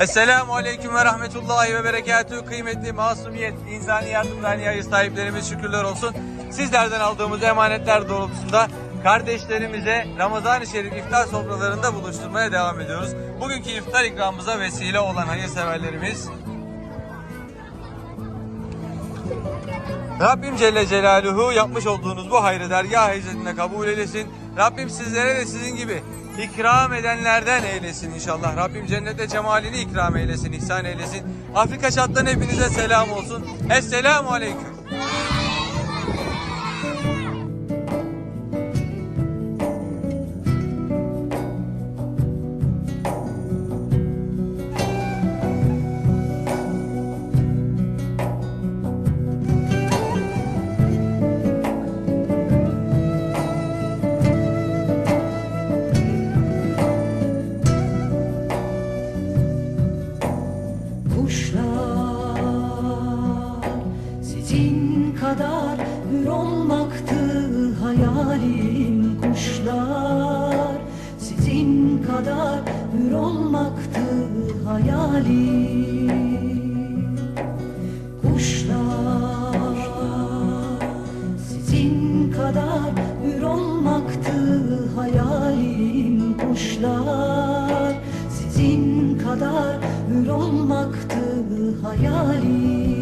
Esselamu Aleyküm ve Rahmetullahi ve Berekatühü kıymetli masumiyet, insani yardım hayır sahiplerimiz şükürler olsun. Sizlerden aldığımız emanetler doğrultusunda kardeşlerimize Ramazan-ı Şerif iftar sofralarında buluşturmaya devam ediyoruz. Bugünkü iftar ikramımıza vesile olan hayırseverlerimiz Rabbim Celle Celaluhu yapmış olduğunuz bu hayrı dergah hizmetine kabul eylesin. Rabbim sizlere de sizin gibi ikram edenlerden eylesin inşallah. Rabbim cennette cemalini ikram eylesin, ihsan eylesin. Afrika çattan hepinize selam olsun. Esselamu Aleyküm. Kuşlar sizin kadar hür olmaktı hayalim Kuşlar. Sizin kadar hür olmaktı hayalim Kuşlar. Sizin kadar hür olmaktı hayalim Kuşlar kadar hür olmaktı hayalim